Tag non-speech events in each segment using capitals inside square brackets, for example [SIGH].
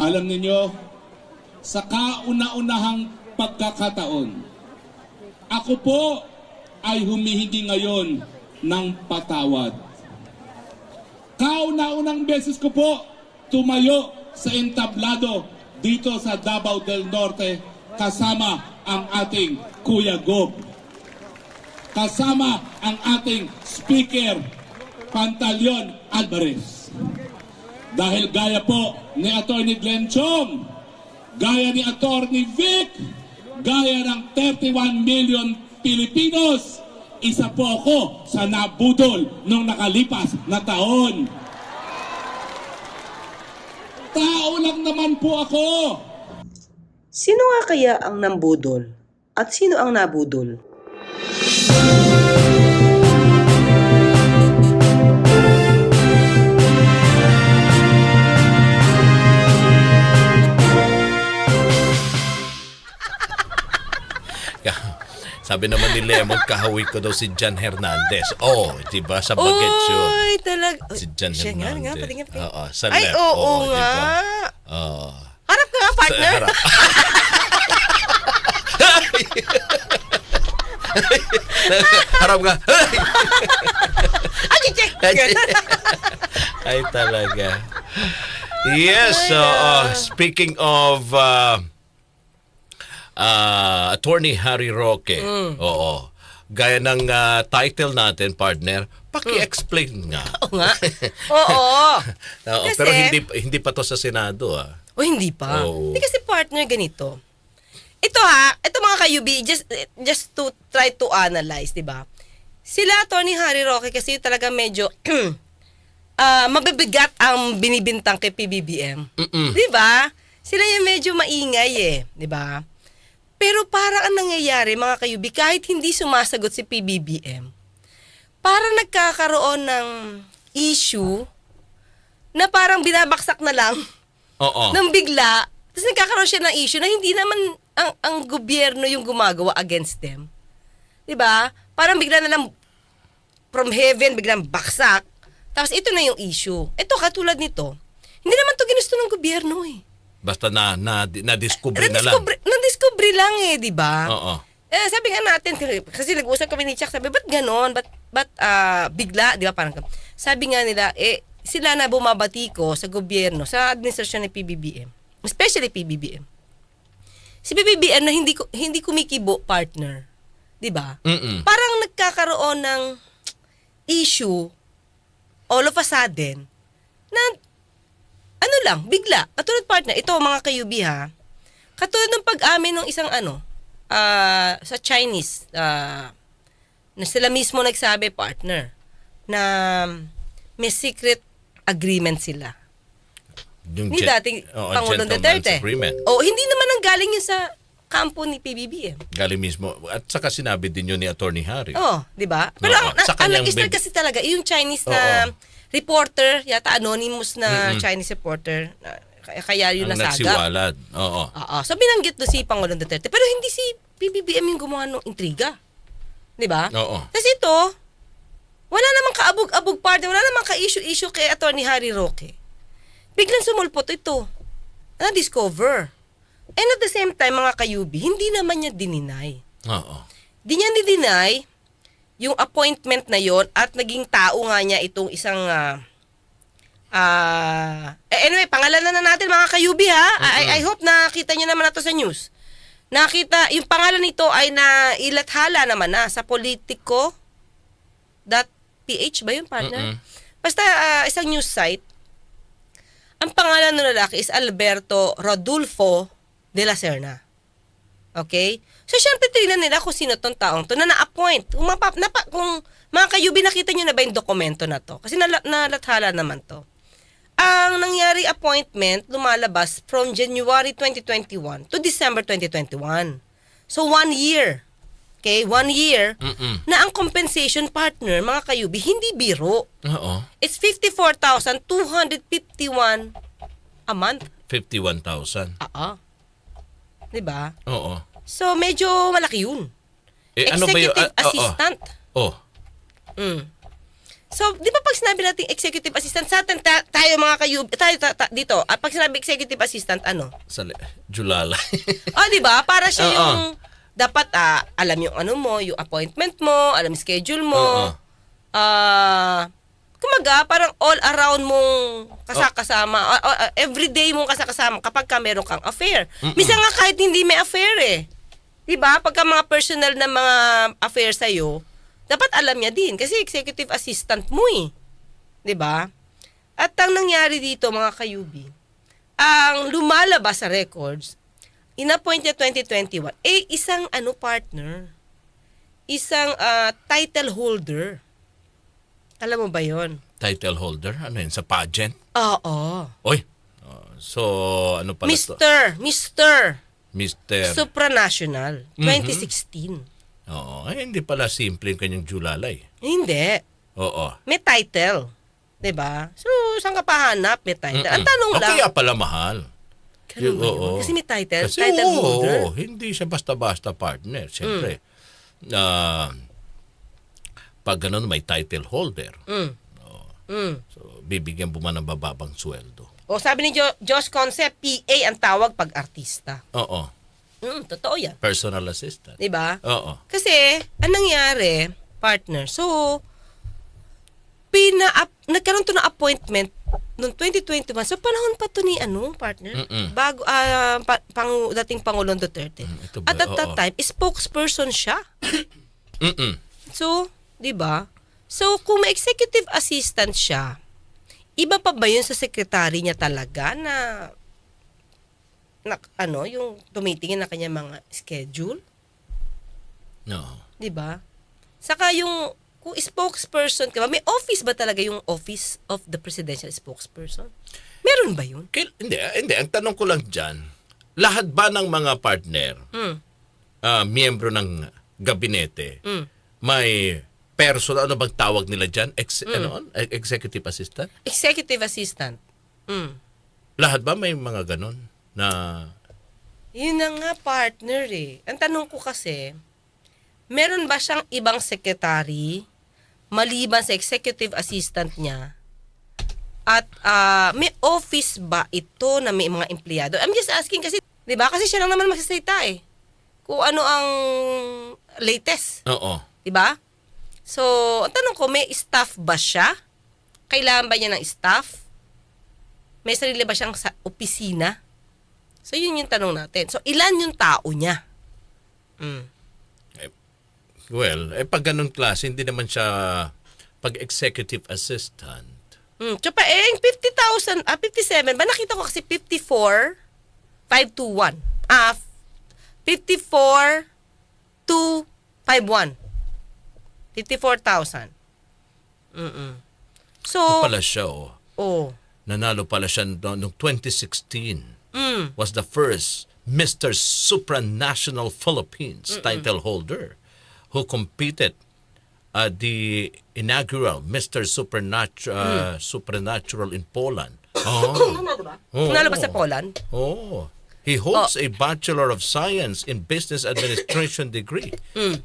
Alam ninyo, sa kauna-unahang pagkakataon, ako po ay humihingi ngayon ng patawad. Kauna-unang beses ko po tumayo sa entablado dito sa Davao del Norte kasama ang ating Kuya Gob. Kasama ang ating Speaker Pantaleon Alvarez. Dahil gaya po ni Atty. Glenn Chong, gaya ni Atty. Vic, gaya ng 31 million Pilipinos, isa po ako sa nabudol nung nakalipas na taon. Tao lang naman po ako. Sino nga kaya ang nambudol? At sino ang nabudol? Sabi naman ni Lemon, kahawi ko daw si John Hernandez. Oh, di ba? Sa Bagets yun. Uy, talaga. Si John Siya nga, Hernandez. nga, patingin, patingin. Oo, sa Ay, left. oo, Oo, di nga. ba? Oo. Harap ka nga, partner. Harap. [LAUGHS] Harap nga. Ay, check. Ay, talaga. Yes, so, uh, speaking of uh, uh, Attorney Harry Roque, Mm. oo, gaya ng uh, title natin, partner, paki-explain nga. Oo nga. [LAUGHS] Oo. Oo, Kasi- pero hindi hindi pa to sa Senado ah. O hindi pa. Oo. Hindi kasi partner ganito. Ito ha, ito mga kayubi, just, just to try to analyze, di ba? Sila, Tony Harry Roque, kasi talaga medyo [CLEARS THROAT] ah mabibigat ang binibintang kay PBBM. Mm-mm. Di ba? Sila yung medyo maingay eh, di ba? Pero parang ang nangyayari, mga kayubi, kahit hindi sumasagot si PBBM, parang nagkakaroon ng issue na parang binabaksak na lang [LAUGHS] Oo. nang bigla, tapos nagkakaroon siya ng issue na hindi naman ang, ang gobyerno yung gumagawa against them. 'Di ba? Parang bigla na lang from heaven, biglang baksak. Tapos ito na yung issue. Ito, katulad nito, hindi naman to ginusto ng gobyerno eh. Basta na na na-discover na lang. Na-discover, na-discover lang eh, di ba? Oo. Eh, sabi nga natin, kasi nag-usap kami ni Chuck, sabi, ba't ganon? Ba't, ba't ah, bigla? Di ba? Parang, sabi nga nila, eh, sila na bumabati ko sa gobyerno, sa administrasyon ng PBBM. Especially PBBM. Si PBBM na hindi, hindi kumikibo partner. Di ba? Parang nagkakaroon ng issue all of a sudden na ano lang, bigla. Katulad partner, ito mga kayubi ha. Katulad ng pag-amin ng isang ano, ah, sa Chinese, ah, na sila mismo nagsabi, partner, na may secret agreement sila. Yung Ni dating oo, Pangulong Duterte. agreement. O, hindi naman ang galing yun sa kampo ni PBBM. Galing mismo. At saka sinabi din yun ni Attorney Harry. Oh, 'di ba? Pero Oo, ang, ang, ang nag-start kasi talaga yung Chinese na Oo. Reporter, yata anonymous na Mm-mm. Chinese reporter. na- kaya, kaya yun Ang nasagap. nagsiwalad. Oo. Oo. So binanggit do si Pangulong Duterte. Pero hindi si PBBM yung gumawa ng intriga. 'Di ba? Oo. Tapos ito, wala namang kaabog-abog party, wala namang ka-issue-issue kay Attorney Harry Roque. Biglang sumulpot ito. Na-discover. And at the same time, mga kayubi, hindi naman niya dininay. Oo. Di niya ni-deny yung appointment na yon at naging tao nga niya itong isang ah, eh, anyway, pangalanan na natin mga kayubi ha. I, I hope nakita niyo naman na to sa news. Nakita, yung pangalan nito ay na ilathala naman na sa politico .ph ba yun, partner? Mm-mm. Basta ah, isang news site. Ang pangalan ng lalaki is Alberto Rodulfo de la Serna. Okay? So, syempre, tingnan nila kung sino tong taong to na na-appoint. Kung, mapa, napa, kung mga kayubi, nakita nyo na ba yung dokumento na to? Kasi nala, nalathala naman to. Ang nangyari appointment lumalabas from January 2021 to December 2021. So, one year. Okay? One year Mm-mm. na ang compensation partner, mga kayubi, hindi biro. Oo. It's 54,251 a month. 51,000. Oo. 'Di ba? Oo. So medyo malaki 'yun. Eh, ano ba yun? Executive oo. assistant. Oh. Mm. So, di ba pag sinabi natin executive assistant, sa atin, ta- tayo mga kayub, tayo ta- ta- dito, at pag sinabi executive assistant, ano? Sa Julala. [LAUGHS] oh, di ba? Para siya Oo. yung, dapat ah, alam yung ano mo, yung appointment mo, alam schedule mo. Oo. Ah, kumaga, parang all around mong kasakasama, ah, ah, ah, everyday mong kasakasama kapag ka meron kang affair. Minsan nga kahit hindi may affair eh. 'Di ba? Pagka mga personal na mga affair sa dapat alam niya din kasi executive assistant mo eh. 'Di ba? At ang nangyari dito mga kayubi, ang lumalabas sa records, inappoint niya 2021, eh isang ano partner, isang ah, title holder. Alam mo ba yon? Title holder? Ano yun? Sa pageant? Oo. Oy. Oh, so, ano pala to? Mr. Mr. Mr. Supranational, Mhm. 2016. Oo. Ay, hindi pala simple yung kanyang Julalay. Hindi. Oo. May title. 'Di ba? So, saan ka pa hanap? May title. Ang tanong lang, kaya pala mahal. ganun ba yun? Oo. Kasi may title, Kasi title oo, holder. oo, hindi siya basta-basta partner. Siyempre, ah, pag ganun, may title holder. Mm. Mm. So, bibigyan mo man ng bababang sweldo. O sabi ni jo- Josh Concept, PA ang tawag pag artista. Oo. Mm, totoo yan. Personal assistant. 'Di ba? Oo. Kasi, ang nangyari, partner, so, pina nagkaroon to ng appointment noong 2021. So, panahon pa to ni, ano, partner? Mm-mm. Bago, ah, pa, pang, dating Pangulong Duterte. Mm? At at that Oo. time, spokesperson siya. [COUGHS] Mm-mm. So, 'di ba? So, kung may executive assistant siya, iba pa ba 'yun sa secretary niya talaga na na ano, yung tumitingin na kanya mga schedule, No. 'di ba? Saka yung kung spokesperson ka ba, may office ba talaga yung office of the presidential spokesperson? Meron ba 'yun? Kail- hindi, hindi. Ang tanong ko lang dyan, lahat ba ng mga partner, Mm. ah, miyembro ng gabinete, Mm. may personal, ano bang tawag nila dyan? Ex, ano, e- executive assistant? Executive assistant. Mm. Lahat ba may mga ganon na Yun na nga, partner eh. Ang tanong ko kasi, meron ba siyang ibang secretary maliban sa executive assistant niya? At ah, may office ba ito na may mga empleyado? I'm just asking kasi, di ba? Kasi siya lang naman magsasalita eh. Kung ano ang latest, Oo. di ba? So, ang tanong ko, may staff ba siya? Kailangan ba niya ng staff? May sarili ba siyang sa opisina? So, yun yung tanong natin. So, ilan yung tao niya? Mm. Well, eh pag ganun klase, hindi naman siya pag executive assistant. Mm. Tsaka eh, yung 50,000, ah, 57, ba nakita ko kasi 54, 521. Ah, 54, 251. 54,000. Mm-mm. So, Ito pala siya, oh. oh, Nanalo pala siya no- noong 2016. mm, Was the first Mr. Supranational Philippines title holder who competed at the inaugural Mr. Supernatu- uh, Supernatural in Poland. [COUGHS] Oh. Oh. Nanalo ba sa Poland? Oh. He holds a Bachelor of Science in Business Administration [LAUGHS] degree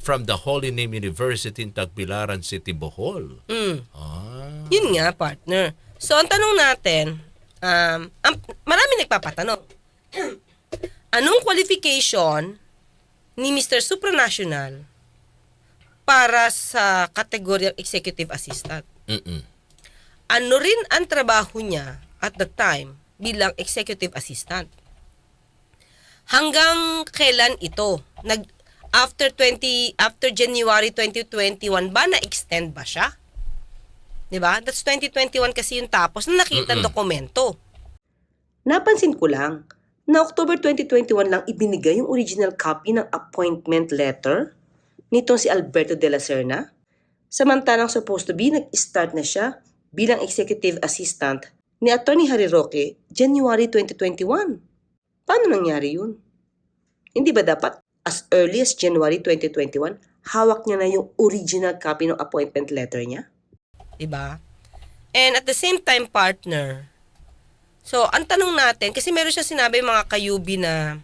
from the Holy Name University in Tagbilaran City, Bohol. Mm. Ah. Yun nga, partner. So, ang tanong natin, um, ang, marami nagpapatanong. [CLEARS THROAT] Anong qualification ni Mr. Supranational para sa kategoryang executive assistant? Mm-mm. Ano rin ang trabaho niya at the time bilang executive assistant? Hanggang kailan ito? Nag after 20 after January 2021 ba na extend ba siya? 'Di ba? That's 2021 kasi yung tapos na nakita Mm-mm. dokumento. Napansin ko lang na October 2021 lang ibinigay yung original copy ng appointment letter nitong si Alberto de la Serna. Samantalang supposed to be nag-start na siya bilang executive assistant ni Attorney Harry Roque January 2021. Paano nangyari yun? Hindi ba dapat as early as January 2021, hawak niya na yung original copy ng appointment letter niya? 'di ba? And at the same time partner. So, ang tanong natin kasi meron siya sinabi mga kayubi na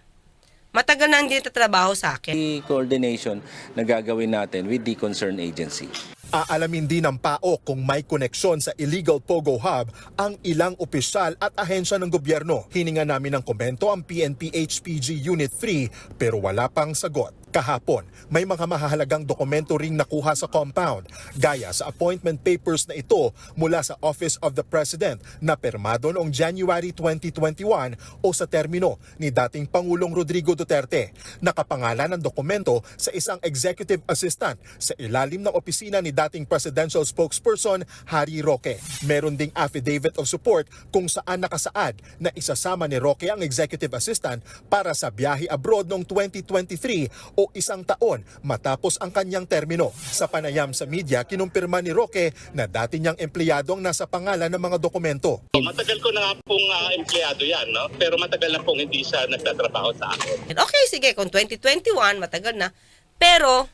matagal na hindi nagtatrabaho sa akin. The coordination na gagawin natin with the concerned agency. Aalamin din ng PAO kung may koneksyon sa illegal Pogo Hub ang ilang opisyal at ahensya ng gobyerno. Hininga namin ng komento ang PNP HPG Unit 3 pero wala pang sagot. Kahapon, may mga mahahalagang dokumento ring nakuha sa compound, gaya sa appointment papers na ito mula sa Office of the President na permado noong January 2021 o sa termino ni dating Pangulong Rodrigo Duterte. Nakapangalan ang dokumento sa isang executive assistant sa ilalim ng opisina ni dating presidential spokesperson Harry Roque. Meron ding affidavit of support kung saan nakasaad na isasama ni Roque ang executive assistant para sa biyahe abroad noong 2023 o isang taon matapos ang kanyang termino. Sa panayam sa media, kinumpirma ni Roque na dati niyang empleyado ang nasa pangalan ng mga dokumento. Matagal ko na nga pong ah, empleyado yan, no? pero matagal na pong hindi siya nagtatrabaho sa akin. Okay, sige, kung 2021, matagal na. Pero,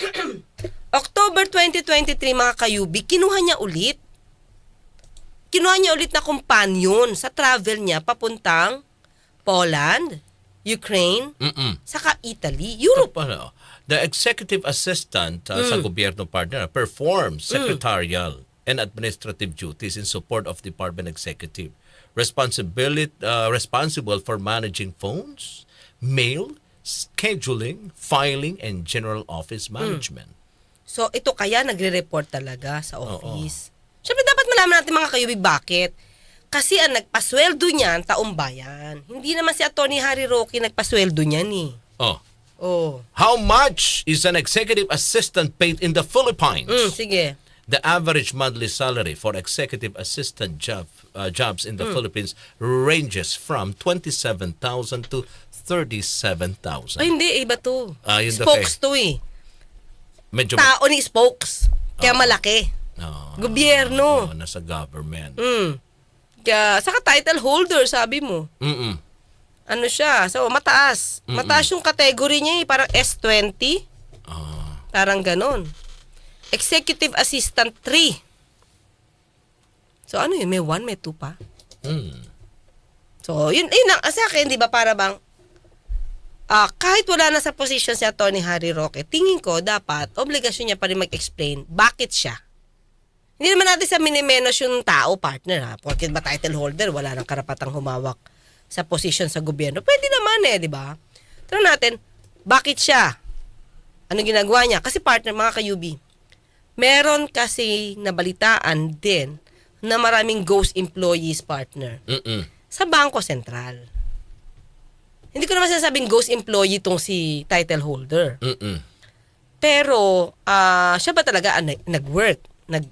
[CLEARS THROAT] October 2023, mga kayubi, kinuha niya ulit. Kinuha niya ulit na companion sa travel niya papuntang Poland, Ukraine, Mm-mm. saka Italy, Europe. Ano, the executive assistant uh, sa gobyerno partner performs secretarial and administrative duties in support of department executive. Responsibility uh, responsible for managing phones, mail, scheduling, filing and general office management. So, ito kaya nagre-report talaga sa office. Siyempre, dapat malaman natin mga kayubi bakit. Kasi ang nagpasweldo niyan, taong bayan. Hindi naman si Atty. Harry Roque nagpasweldo niyan eh. Oh. Oh. How much is an executive assistant paid in the Philippines? Mm, sige. The average monthly salary for executive assistant job, uh, jobs in the Philippines ranges from 27,000 to 37,000. Ay, hindi. Iba to. Ah, yun spokes to eh. Medyo Tao ni spokes. Kaya malaki. Oh, Gobyerno. oh, nasa government. Mm. Kaya, saka title holder, sabi mo. Mm-mm. Ano siya? So, mataas. Mataas yung category niya eh. Parang S20. Ah. Parang ganon. Executive Assistant 3. So, ano yun? May 1, may 2 pa? Mm. So, yun, yun lang. Sa akin, di ba, para bang, ah kahit wala na sa position si Atty. Harry Roque, tingin ko, dapat, obligasyon niya pa rin mag-explain bakit siya. Hindi naman natin sa minimenos yung tao, partner, ha? Porque ba title holder, wala nang karapatang humawak sa position sa gobyerno. Pwede naman eh, di ba? Tanong natin, bakit siya? Ano ginagawa niya? Kasi partner, mga kayubi, meron kasi nabalitaan din na maraming ghost employees, partner Mm-mm. sa Bangko Sentral. Hindi ko naman sinasabing ghost employee tong si title holder. Mm-mm. Pero, ah siya ba talaga nag- nag-work? Nag,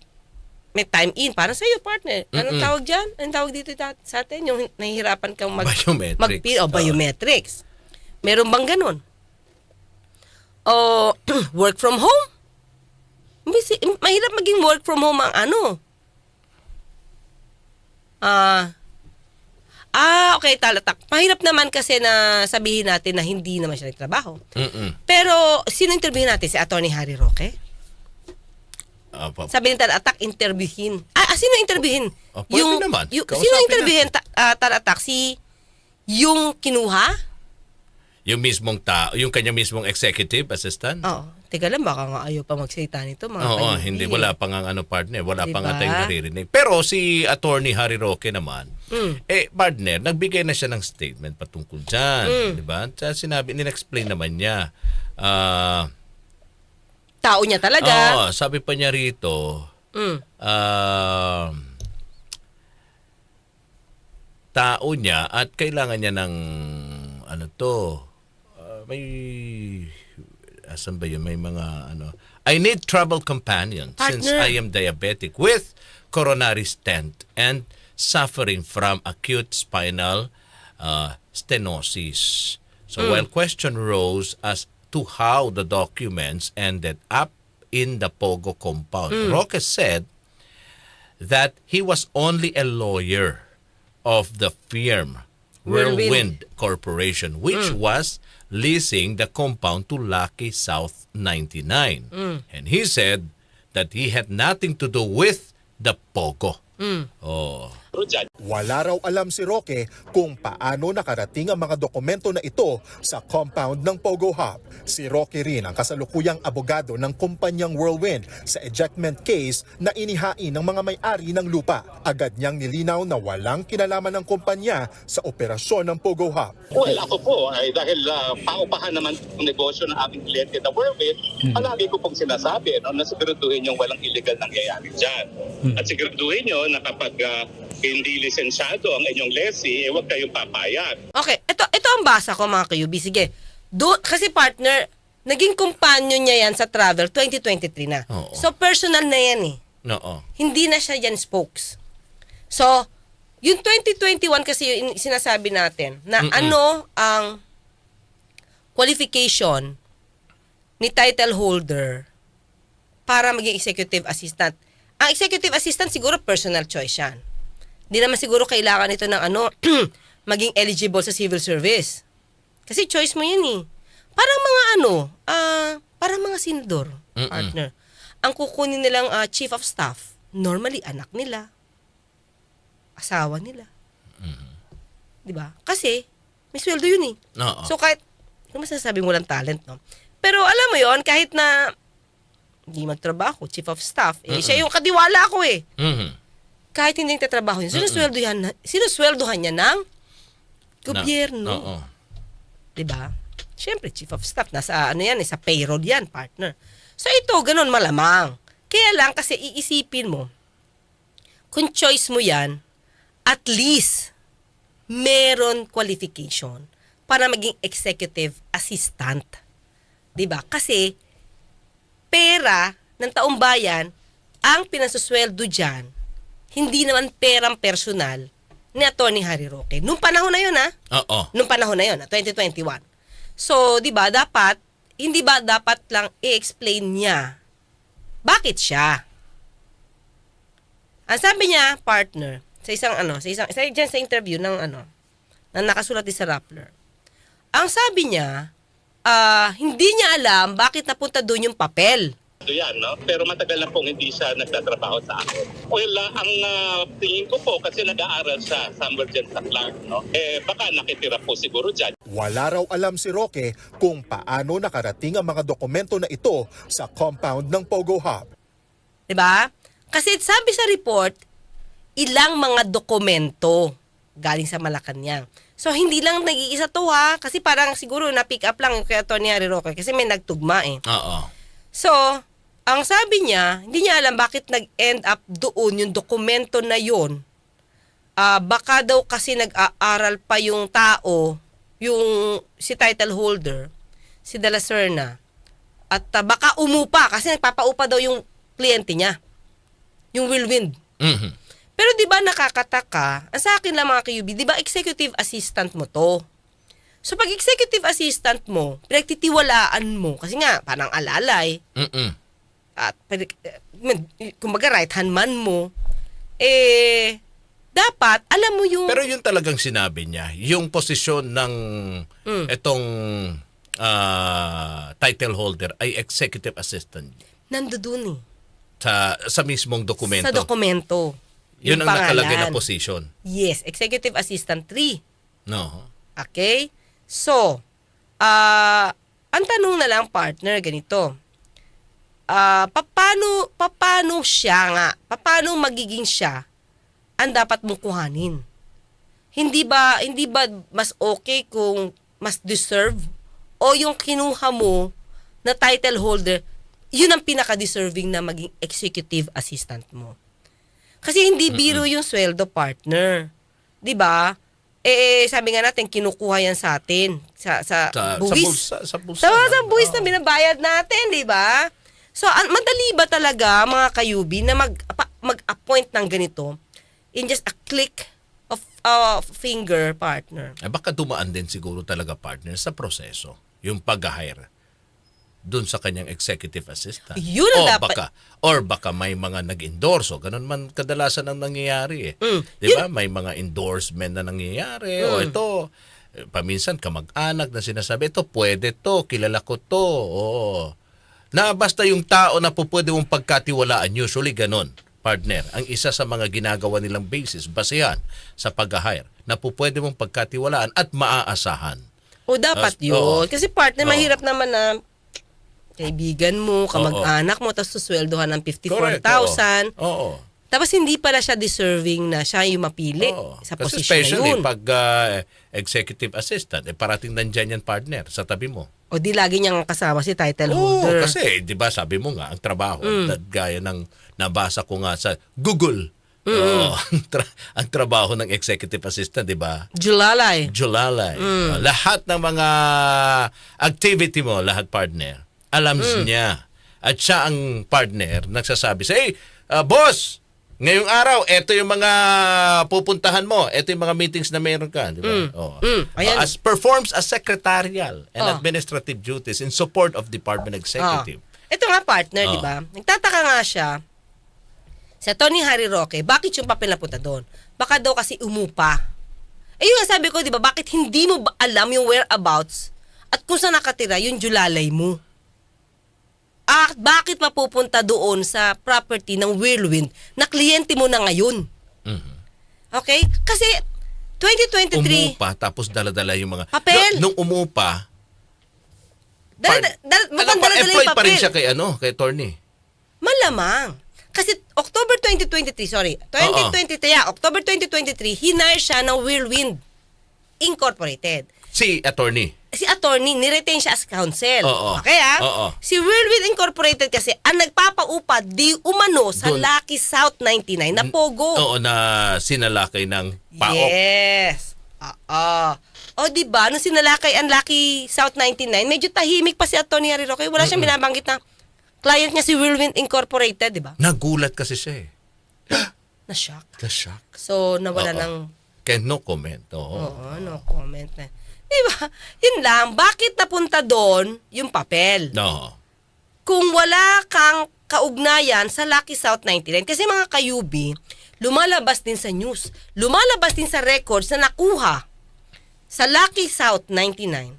may time in. Parang sa'yo, partner. Anong Mm-mm. tawag dyan? Anong tawag dito sa atin? Yung nahihirapan kang mag... Biometrics. Mag, o, Oo. biometrics. Meron bang ganun? O, [CLEARS THROAT] work from home? Misi- Mahirap maging work from home ang ano. Ah, ah, okay, talatak. Mahirap naman kasi na sabihin natin na hindi naman siya nagtrabaho. Mm-mm. Pero, sino interviewin natin? Si Atty. Harry Roque? Pa- Sabi ni Talatak, interviewin. Ah, ah, sino interviewin? Ah, pwede naman. Yung, Kausapin sino interviewin ta, ah, Talatak? Si yung kinuha? yung mismong tao, yung kanya mismong executive assistant? Oo. Teka lang, baka nga ayaw pa magsalita nito. Mga Oo, kaibigan. hindi. Wala pa nga ano partner. Wala pa nga Diba? tayong naririnig. Pero si Attorney Harry Roque naman, Mm. eh, partner, nagbigay na siya ng statement patungkol dyan. Mm. Di ba? Sinabi, in-explain naman niya. Ah, Tao niya talaga. oo, sabi pa niya rito, Mm. ah, tao niya at kailangan niya ng ano to ah, may asan ba yun may mga ano I need travel companion since Partner. I am diabetic with coronary stent and suffering from acute spinal uh, stenosis so while question rose as to how the documents ended up in the Pogo compound hmm. Roque said that he was only a lawyer of the firm Whirlwind. Whirlwind Corporation, which hmm. was leasing the compound to Lucky South 99. Hmm. And he said that he had nothing to do with the Pogo. Oh. Pero dyan, Wala raw alam si Roque kung paano nakarating ang mga dokumento na ito sa compound ng Pogo Hub. Si Roque rin ang kasalukuyang abogado ng kumpanyang Whirlwind sa ejectment case na inihain ng mga may-ari ng lupa. Agad niyang nilinaw na walang kinalaman ng kumpanya sa operasyon ng Pogo Hub. well, ako po, ay dahil uh, paupahan naman ang negosyo ng aming kliyente na Whirlwind, palagi ko pong sinasabi no, na siguraduhin yung walang illegal nangyayari dyan. At siguraduhin nyo na kapag ah, hindi lisensyado ang inyong lessee, eh, huwag kayong papayag. Okay, ito ito ang basa ko mga kayubi. Sige. Do, kasi partner, naging companion niya yan sa travel 2023 na. Oo. So personal na yan eh. Oo. Hindi na siya yan spokes. So, yung 2021 kasi yung sinasabi natin na ano ang qualification ni title holder para maging executive assistant. Ang executive assistant siguro personal choice yan. Hindi naman siguro kailangan ito ng ano, [CLEARS THROAT] maging eligible sa civil service. Kasi choice mo yun eh. Parang mga ano, ah, parang mga senador, Mm-mm. partner. Ang kukunin nilang ah, chief of staff, normally anak nila, asawa nila. Di ba? Kasi, may sweldo yun eh. Oo. So kahit, kung masasabi mo lang talent, no? Pero alam mo yon kahit na hindi magtrabaho, chief of staff, eh, siya yung kadiwala ko eh. Mhm. Kahit hindi nagtatrabaho yun, sinusweldohan, sinusweldohan niya ng gobyerno. Na- Oo. Di ba? Siyempre, chief of staff, nasa ano yan, eh, sa payroll yan, partner. So ito, ganun malamang. Kaya lang kasi iisipin mo, kung choice mo yan, at least, meron qualification para maging executive assistant. Di ba? Kasi, pera ng taong bayan, ang pinasusweldo dyan, hindi naman perang personal ni Atty. Harry Roque. Nung panahon na yun, ha? Oo. Nung panahon na yun, ah, 2021. So, di ba, dapat, hindi ba dapat lang i-explain niya bakit siya? Ang sabi niya, partner, sa isang ano, sa isang, isa dyan sa interview ng ano, na nakasulat sa Rappler. Ang sabi niya, ah, hindi niya alam bakit napunta doon yung papel. Ito yan, no? Pero matagal na pong hindi siya nagtatrabaho sa akin. Well, ah, ang ah, tingin ko po, kasi nag-aaral siya somewhere dyan sa Clark, no? Eh, baka nakitira po siguro dyan. Wala raw alam si Roque kung paano nakarating ang mga dokumento na ito sa compound ng Pogo Hub. 'Di ba? Kasi sabi sa report, ilang mga dokumento galing sa Malacanang. So, hindi lang nag-iisa to ha, kasi parang siguro na-pick up lang yung kay Tony Harry Roque kasi may nagtugma eh. Oo. So, ang sabi niya, hindi niya alam bakit nag-end up doon yung dokumento na yun. Ah, baka daw kasi nag-aaral pa yung tao, yung si title holder, si De La Serna. At ah, baka umupa kasi nagpapaupa daw yung kliyente niya. Yung Whirlwind. Mhm. Pero 'di ba nakakataka? Ang sa akin lang mga kayubi, 'di ba executive assistant mo 'to? So pag executive assistant mo, pinagtitiwalaan mo kasi nga parang alalay Mhm. At pwede- eh, kumbaga right hand man mo eh dapat alam mo yung Pero yun talagang sinabi niya, yung posisyon ng Mm. itong ah, title holder ay executive assistant nandoon eh, sa sa mismong dokumento. sa dokumento. yun ang nakalagay na pangalan. position. Yes, executive assistant 3. No. Okay? So, ah ang tanong na lang partner ganito. Ah, paano paano siya nga? Paano magiging siya ang dapat mong kuhanin? Hindi ba hindi ba mas okay kung mas deserve o yung kinuha mo na title holder, yun ang pinaka-deserving na maging executive assistant mo. Kasi hindi biro yung sweldo partner. 'Di ba? Eh, sabi nga natin, kinukuha yan sa atin. Sa, sa, Sa, sa buwis. bulsa. Sa bulsa. Sa, sa buwis na binabayad natin, di ba? So, an- madali ba talaga, mga kayubi, na mag, pa- mag-appoint ng ganito in just a click of uh, finger partner? Eh, baka dumaan din siguro talaga partner sa proseso. Yung pag-hire dun sa kanyang executive assistant. Yun ang o dapat- Baka, or baka may mga nag-endorso. Ganun man kadalasan ang nangyayari eh. Mm. Di ba? May mga endorsement na nangyayari. O ito, eh, paminsan kamag-anak na sinasabi, ito pwede to, kilala ko to. Oo. Na basta yung tao na po pwede mong pagkatiwalaan, usually ganun. partner, ang isa sa mga ginagawa nilang basis, basehan sa pag-hire, na po pwede mong pagkatiwalaan at maaasahan. O dapat As- yun. oo. Kasi partner, Oo. mahirap naman na kaibigan mo, kamag-anak mo, tapos susweldohan ng 54,000. Oo. Oo. Tapos hindi pala siya deserving na siya yung mapili Oo. sa Kasi posisyon na especially yun. pag ah, executive assistant, eh, parating nandyan yan partner sa tabi mo. O di lagi niyang kasama si title Oo, holder. kasi 'di ba sabi mo nga ang trabaho Mm. that gaya ng nabasa ko nga sa Google. Oo, [LAUGHS] ang, tra- ang trabaho ng executive assistant, 'di ba? Julalay. Julalay. Mm. Uh, lahat ng mga activity mo, lahat partner, alam Mm. niya. At siya ang partner nagsasabi sa, hey, uh, boss, ngayong araw, eto yung mga pupuntahan mo. Eto yung mga meetings na meron ka. Di ba? Oo. Mm. Ayan. Uh, as performs as secretarial and Oh. administrative duties in support of department executive. Ah. Ito nga partner, Oh. di ba? Nagtataka nga siya sa Tony Harry Roque, bakit yung papel napunta doon? Baka daw kasi umupa. Eh yung sabi ko, di ba, bakit hindi mo ba alam yung whereabouts at kung saan nakatira yung julalay mo? Ah, bakit mapupunta doon sa property ng Whirlwind na kliyente mo na ngayon? Mhm. Okay? Kasi 2023, Umupa, tapos daladala yung mga... Papel. Nung umupa, dala, dala, mukhang ko, dala-dala employed pa rin siya kay, ano, kay Tony. Malamang. Kasi October 2023, sorry. 2023, yeah, October 2023, hinire siya ng Whirlwind Incorporated. Si attorney. Si attorney, niretain siya as counsel. Oo. Okay ah? Oo. Si Whirlwind Incorporated kasi ang nagpapaupa di umano sa Doon. Lucky South 99 na Pogo. Oo, na sinalakay ng paok. Yes. Oo. O di ba nung sinalakay ang Lucky South 99, medyo tahimik pa si Attorney Harry Roque. Wala siyang binabanggit na client niya si Whirlwind Incorporated, di ba? Nagulat kasi siya eh. [GASPS] Na-shock. Na-shock. So, nawala Oo. ng... Kaya no comment. Oo. Oo, no comment na. Di ba? Yun lang. Bakit napunta doon yung papel? No. Kung wala kang kaugnayan sa Lucky South 99, kasi mga kayubi, lumalabas din sa news, lumalabas din sa records na nakuha sa Lucky South 99.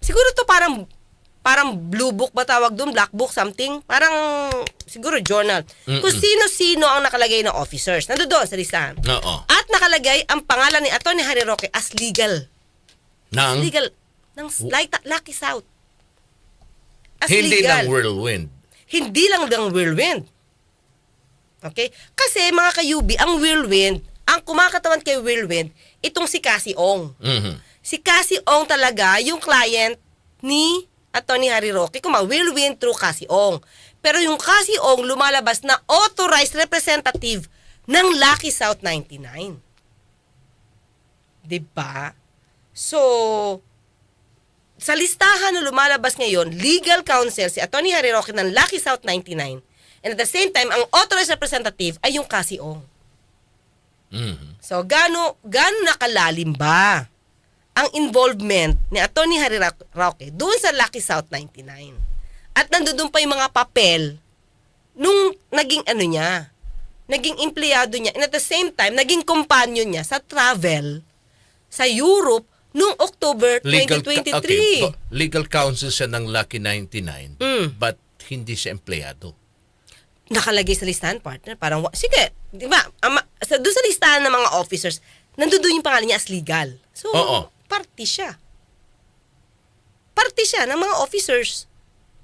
Siguro to parang parang blue book ba tawag doon, black book, something. Parang siguro journal. Kung sino-sino ang nakalagay na officers. Nando doon sa listahan. Oo. At nakalagay ang pangalan ni Atty. Harry Roque as legal. Nang Legal. Ng Lucky- Lucky South. As hindi legal. ng whirlwind. Hindi lang ng whirlwind. Okay? Kasi mga kayubi, ang whirlwind, ang kumakatawan kay whirlwind, itong si Cassie Ong. Mhm. Si Cassie Ong talaga yung client ni Atty. Harry Roque, kuma whirlwind through Cassie Ong. Pero yung Cassie Ong lumalabas na authorized representative ng Lucky South 99. 'Di ba? So, sa listahan na lumalabas ngayon, legal counsel si Atty. Harry Roque ng Lucky South 99. And at the same time, ang authorized representative ay yung Cassie Ong. Mhm. So, gaano, gaano nakalalim ba ang involvement ni Atty. Harry Roque doon sa Lucky South 99? At nandoon pa yung mga papel nung naging ano niya, naging empleyado niya. And at the same time, naging companion niya sa travel sa Europe noong October Legal, 2023. okay, bo- legal counsel siya ng Lucky 99, Mm. but hindi siya empleyado. nakalagay sa listahan, partner. Parang, sige, di ba, ama, sa, doon sa listahan ng mga officers, nandoon yung pangalan niya as legal. So, Oo. party siya. Party siya ng mga officers.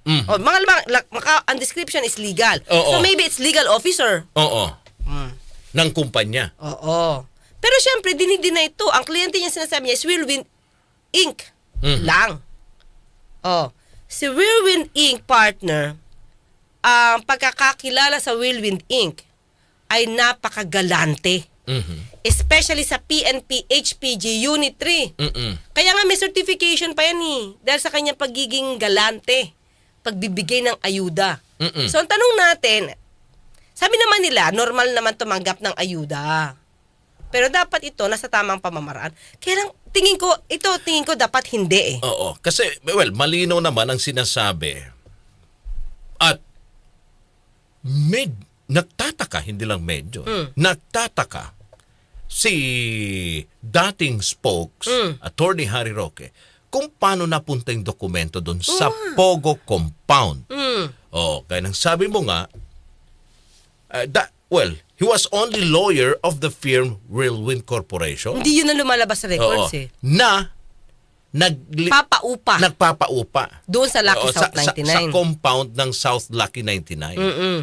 Mhm. O, mga, mga, la- maka, ang description is legal. Oo. So, maybe it's legal officer. Oo. Hmm. Ng kumpanya. Oo. Pero syempre, dinideny ito. Ang kliyente niya sinasabi niya is Whirlwind Inc. Mhm. lang. Oh. Si Whirlwind Inc. partner, ang pagkakakilala sa Whirlwind Inc. ay napakagalante. Mhm. Especially sa PNP HPG Unit 3. Mhm. Kaya nga may certification pa yan eh. Dahil sa kanyang pagiging galante. Pagbibigay ng ayuda. Mm-mm. So ang tanong natin, sabi naman nila, normal naman tumanggap ng ayuda. Pero dapat ito nasa tamang pamamaraan. Kaya lang, tingin ko, ito tingin ko dapat hindi eh. Oo. Kasi, well, malinaw naman ang sinasabi. At med, nagtataka, hindi lang medyo, Mm. nagtataka si dating spokes, Mm. Attorney Harry Roque, kung paano napunta yung dokumento doon sa Pogo Compound. Hmm. Oh, kaya nang sabi mo nga, uh, that, well, he was only lawyer of the firm Whirlwind Corporation. Hindi yun ang lumalabas sa records Oo. eh. Na nag Papaupa. nagpapaupa. Doon sa Lucky Oo, South Sa, 99. sa compound ng South Lucky 99. Mm-mm.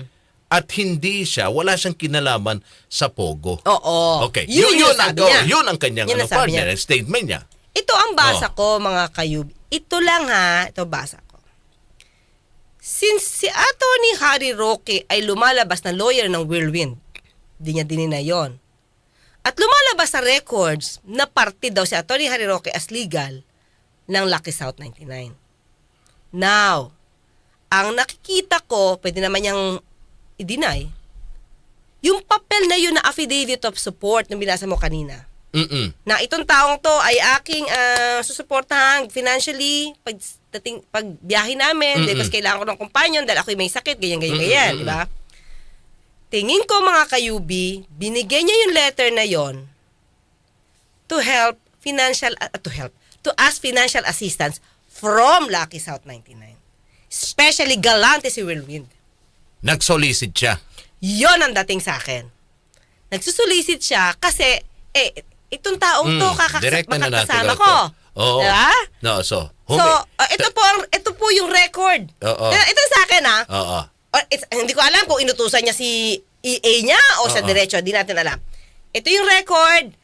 At hindi siya, wala siyang kinalaman sa Pogo. Oo. Okay. Yun, yun, ang, sabi niya. yun ang kanyang Yun ano, sabi partner, niya. statement niya. Ito ang basa Oh. ko, mga kayub. Ito lang ha. Ito basa ko. Since si Attorney Harry Roque ay lumalabas na lawyer ng Whirlwind, di niya dinina yon. At lumalabas sa records na parte daw si Attorney Harry Roque as legal ng Lucky South 99. Now, ang nakikita ko, pwede naman niyang i-deny, yung papel na yun na affidavit of support na binasa mo kanina Mm-mm. na itong taong to ay aking ah, susuportahan financially pag dating pag biyahe namin dahil kasi kailangan ko ng companion dahil ako may sakit ganyan ganyan ganyan di ba tingin ko mga kayubi binigyan niya yung letter na yon to help financial ah, to help to ask financial assistance from Lucky South 99 especially galante si Whirlwind Nag-solicit siya. Yon ang dating sa akin. Nagsusulisit siya kasi, eh, itong taong to, Mm, kakasa- direct na na natin. ko. Oo. Diba? No, so, So, humi- uh, ito po ang ito po yung record. Oo. Ito sa akin ha. Oo. Or it's- hindi ko alam kung inutusan niya si EA niya o sa Oo. diretso, di natin alam. Ito yung record.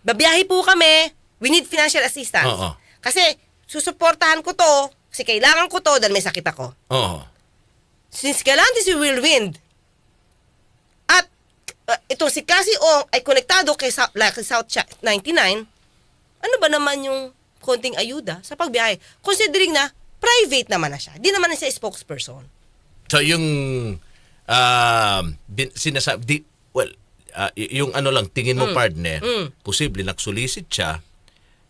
Babiyahe po kami. We need financial assistance. Oo. Kasi susuportahan ko to, kasi kailangan ko to dahil may sakit ako. Oo. Since galante si Whirlwind at uh, itong si Cassie Ong ay konektado kay South, like, South Cha- 99, ano ba naman yung konting ayuda sa pagbiyahe? Considering na private naman na siya. Di naman na siya spokesperson. So, yung um, bin, sinasabi, di, well, y- yung ano lang, tingin Mm. mo partner, posible nagsulisit siya,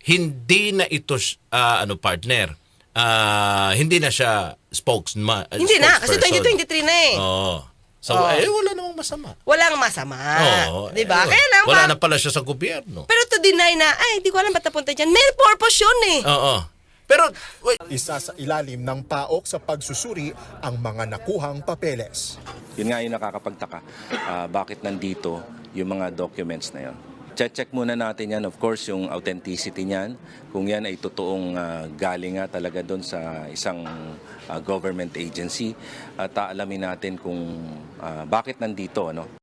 hindi na ito, ah, ano partner, ah, hindi na siya spokesman. ah, Hindi na, kasi spokesperson. 2023 na eh. Oo. So, Oo. eh, wala namang masama. Walang masama. Oo. di ba? eh, Kaya lang Wala pa- na pala siya sa gobyerno. Pero to deny na, ay, di ko alam ba't napunta dyan. May purpose yun eh. Oo. Pero, wait, Isa sa ilalim ng paok sa pagsusuri ang mga nakuhang papeles. Yun nga yung nakakapagtaka. Ah, bakit nandito yung mga documents na yun? Check-check muna natin yan, of course, yung authenticity niyan. Kung yan ay totoong ah, galing nga talaga doon sa isang ah, government agency. At aalamin natin kung ah, bakit nandito. Ano?